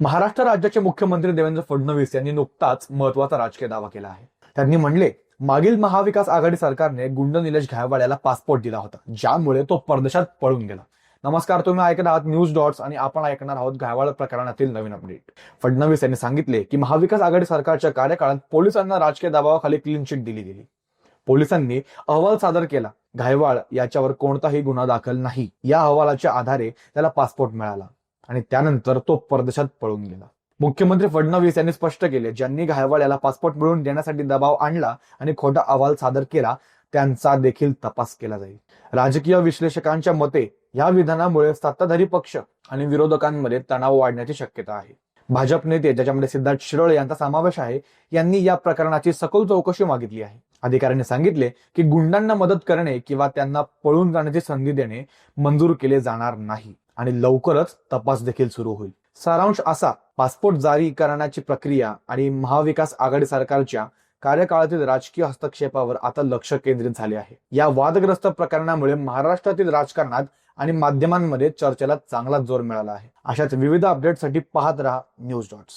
महाराष्ट्र राज्याचे मुख्यमंत्री देवेंद्र फडणवीस यांनी नुकताच महत्त्वाचा राजकीय दावा केला आहे. त्यांनी म्हणले मागील महाविकास आघाडी सरकारने गुंड निलेश घायवाड पासपोर्ट दिला होता ज्यामुळे तो परदेशात पळून गेला. नमस्कार तुम्ही ऐकत आहात न्यूज डॉट्स आणि आपण ऐकणार आहोत घायवाड प्रकरणातील नवीन अपडेट. फडणवीस यांनी सांगितले की महाविकास आघाडी सरकारच्या कार्यकाळात पोलिसांना राजकीय दबावाखाली क्लीन चिट दिली गेली. पोलिसांनी अहवाल सादर केला. घायवाळ याच्यावर कोणताही गुन्हा दाखल नाही. या अहवालाच्या आधारे त्याला पासपोर्ट मिळाला. आणि त्यानंतर तो परदेशात पळून गेला. मुख्यमंत्री फडणवीस यांनी स्पष्ट केले ज्यांनी घायवाळ याला पासपोर्ट मिळवून देण्यासाठी दबाव आणला आणि खोटा अहवाल सादर केला त्यांचा देखील तपास केला जाईल. राजकीय विश्लेषकांच्या मते या विधानामुळे सत्ताधारी पक्ष आणि विरोधकांमध्ये तणाव वाढण्याची शक्यता आहे. भाजप नेते ज्याच्यामध्ये सिद्धार्थ शिरोळ यांचा समावेश आहे यांनी या प्रकरणाची सखोल चौकशी मागितली आहे. अधिकाऱ्यांनी सांगितले की गुंडांना मदत करणे किंवा त्यांना पळून जाण्याची संधी देणे मंजूर केले जाणार नाही. आणि लवकरच तपास देखील सुरू होईल. सारांश असा पासपोर्ट जारी करण्याची प्रक्रिया आणि महाविकास आघाडी सरकारच्या कार्यकाळातील राजकीय हस्तक्षेपावर आता लक्ष केंद्रित झाले आहे. या वादग्रस्त प्रकरणामुळे महाराष्ट्रातील राजकारणात आणि माध्यमांमध्ये चर्चेला चांगला जोर मिळाला आहे. अशाच विविध अपडेटसाठी पाहत रहा न्यूज डॉट्स.